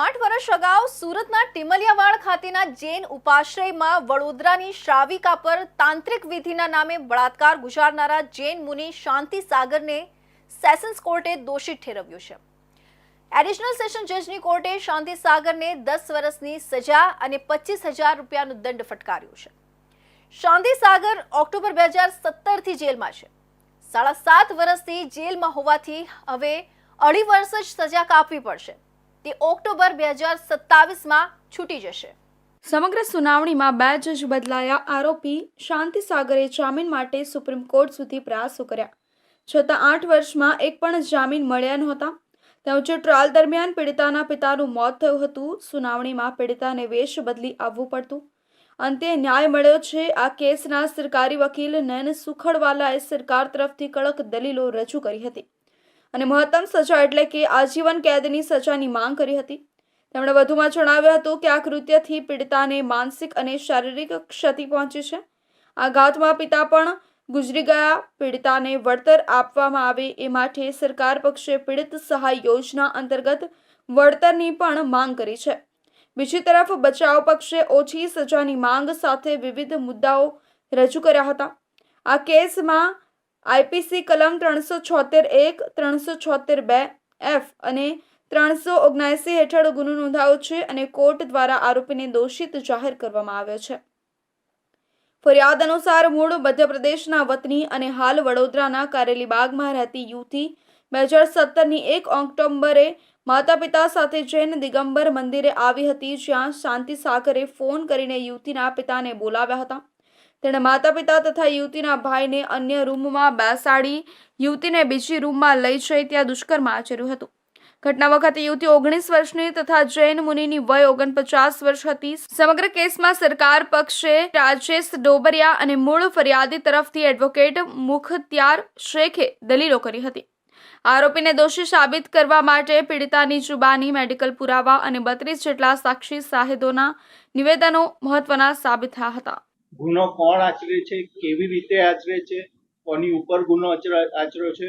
આઠ વર્ષ અગાઉ સુરતના ટિમલિયાવાડ ખાતેના જૈન ઉપાશ્રયમાં વડોદરાની શ્રાવિકા પર તાંત્રિક વિધિના નામે બળાત્કાર ગુજારનારા જૈન મુનિ શાંતિ સાગરને સેશન્સ કોર્ટે દોષિત ઠેરવ્યો છે. એડિશનલ સેશન જજની કોર્ટે શાંતિ સાગરને દસ વર્ષની સજા અને પચીસ હજાર રૂપિયાનો દંડ ફટકાર્યો છે. શાંતિ સાગર ઓક્ટોબર બે હજાર સત્તરથી જેલમાં છે. સાડા સાત વર્ષથી જેલમાં હોવાથી હવે અઢી વર્ષ જ સજા કાપવી પડશે. તે ઓક્ટોબર બે હજાર સત્તાવીસમાં છૂટી જશે. સમગ્ર સુનાવણીમાં બે જજ બદલાયા આરોપી શાંતિ સાગરે જામીન માટે સુપ્રીમ કોર્ટ સુધી પ્રયાસો કર્યા. છતાં આઠ વર્ષમાં એક પણ જામીન મળ્યા નહોતા. તેમજ ટ્રાયલ દરમિયાન પીડિતાના પિતાનું મોત થયું હતું, સુનાવણીમાં પીડિતાને વેશ બદલી આવવું પડતું. અંતે ન્યાય મળ્યો છે. આ કેસના સરકારી વકીલ નયન સુખડવાલાએ સરકાર તરફથી કડક દલીલો રજૂ કરી હતી. અને મહત્તમ સજા એટલે કે આજીવન કેદની સજાની માંગ કરી હતી. તેમણે વધુમાં જણાવ્યું હતું કે આ કૃત્યથી પીડિતાને માનસિક અને શારીરિક ક્ષતિ પહોંચી છે. આ ઘાતમાં પિતા પણ ગુજરી ગયા. પીડિતાને વળતર આપવામાં આવે એ માટે સરકાર પક્ષે પીડિત સહાય યોજના અંતર્ગત વળતરની પણ માંગ કરી છે. બીજી તરફ બચાવ પક્ષે ઓછી સજાની માંગ સાથે વિવિધ મુદ્દાઓ રજૂ કર્યા હતા. આ કેસમાં આઈપીસી કલમ ત્રણસો છોતેર એક, ત્રણસો છોતેર બે, એફ અને ત્રણસો ઓગણસી હેઠળ ગુનો નોંધાયો છે અને કોર્ટ દ્વારા આરોપીને દોષિત જાહેર કરવામાં આવ્યો છે. ફરિયાદ અનુસાર મૂળ મધ્યપ્રદેશના વતની અને હાલ વડોદરાના કારેલીબાગમાં રહેતી યુવતી બે હજાર સત્તરની એક ઓક્ટોબરે માતા પિતા સાથે જૈન દિગંબર મંદિરે આવી હતી જ્યાં શાંતિ સાગરે ફોન કરીને યુવતીના પિતાને બોલાવ્યા હતા. તેણે માતા પિતા તથા યુવતીના ભાઈને અન્ય રૂમમાં બેસાડી યુવતીને બીજી રૂમમાં લઈ જઈ ત્યાં દુષ્કર્મ આચર્યું હતું. ઘટના વખતે યુવતી ઓગણીસ વર્ષની તથા જૈન મુનિની વય ઓગણપચાસ વર્ષ હતી. સમગ્ર કેસમાં સરકાર પક્ષે રાજેશ ડોબરિયા અને મૂળ ફરિયાદી તરફથી એડવોકેટ મુખત્યાર શેખે દલીલો કરી હતી. આરોપીને દોષી સાબિત કરવા માટે પીડિતાની જુબાની, મેડિકલ પુરાવા અને બત્રીસ જેટલા સાક્ષી સાહેદોના નિવેદનો મહત્વના સાબિત થયા હતા. ગુનો કોણ આચરે છે, કેવી રીતે આચરે છે, કોની ઉપર ગુનો આચર્યો છે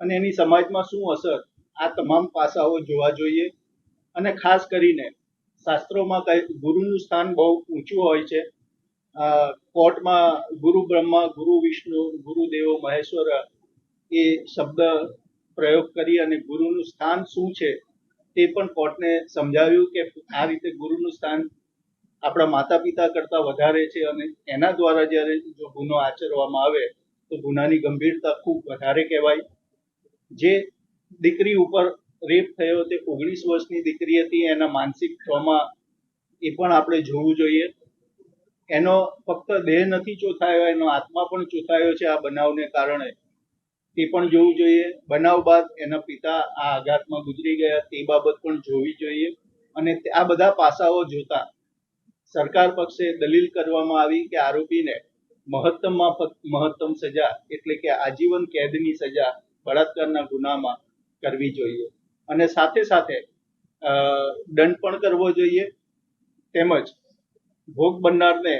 અને એની સમાજમાં શું અસર? આ તમામ પાસાઓ જોવા જોઈએ અને ખાસ કરીને શાસ્ત્રોમાં ગુરુનું સ્થાન બહુ ઊંચું હોય છે. કોર્ટમાં ગુરુ બ્રહ્મા, ગુરુ વિષ્ણુ, ગુરુ દેવો, મહેશ્વર એ શબ્દ પ્રયોગ કરી અને ગુરુનું સ્થાન શું છે તે પણ કોર્ટને સમજાવ્યું કે આ રીતે ગુરુનું સ્થાન આપણા માતા પિતા કરતાં વધારે છે અને એના દ્વારા જ્યારે જો ગુનો આચરવામાં આવે, તો ગુનાની ગંભીરતા ખૂબ વધારે કહેવાય. જે દીકરી ઉપર રેપ થયો તે ઓગણીસ વર્ષની દીકરી હતી, એના માનસિક ટ્રોમા એ પણ આપણે જોવું જોઈએ. એનો ફક્ત દેહ નથી ચોથાયો, એનો આત્મા પણ ચોથાયો છે આ બનાવને કારણે. તે પણ જોવું જોઈએ. બનાવ બાદ એના પિતા આ આઘાતમાં ગુજરી ગયા, તે બાબત પણ જોવી જોઈએ. અને આ બધા પાસાઓ જોતા સરકાર પક્ષે દલીલ કરવામાં આવી કે આરોપીને મહત્તમમાં મહત્તમ સજા એટલે કે આજીવન કેદની સજા બળાત્કારના ગુનામાં કરવી જોઈએ. અને સાથે સાથે દંડ પણ કરવો જોઈએ. તેમજ ભોગ બનનારને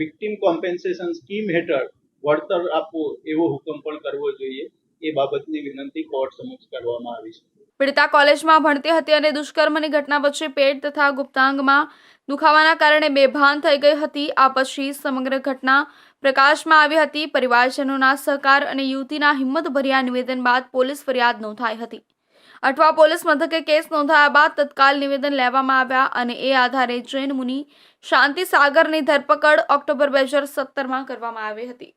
વિક્ટિમ કોમ્પેન્સેશન સ્કીમ હેઠળ વળતર આપવું એવો હુકમ પણ કરવો જોઈએ. એ બાબતની વિનંતી કોર્ટ સમક્ષ કરવામાં આવી છે. પીડિતા કોલેજમાં ભણતી હતી અને દુષ્કર્મની ઘટના પછી પેટ તથા ગુપ્તાંગમાં દુખાવાના કારણે બેભાન થઈ ગઈ હતી. આ પછી સમગ્ર ઘટના પ્રકાશમાં આવી હતી. પરિવારજનોના સહકાર અને યુવતીના હિંમતભર્યા નિવેદન બાદ પોલીસ ફરિયાદ નોંધાઈ હતી. અઠવા પોલીસ મથકે કેસ નોંધાયા બાદ તત્કાલ નિવેદન લેવામાં આવ્યા અને એ આધારે જૈન મુનિ શાંતિ સાગરની ધરપકડ ઓક્ટોબર બે હજાર સત્તરમાં કરવામાં આવી હતી.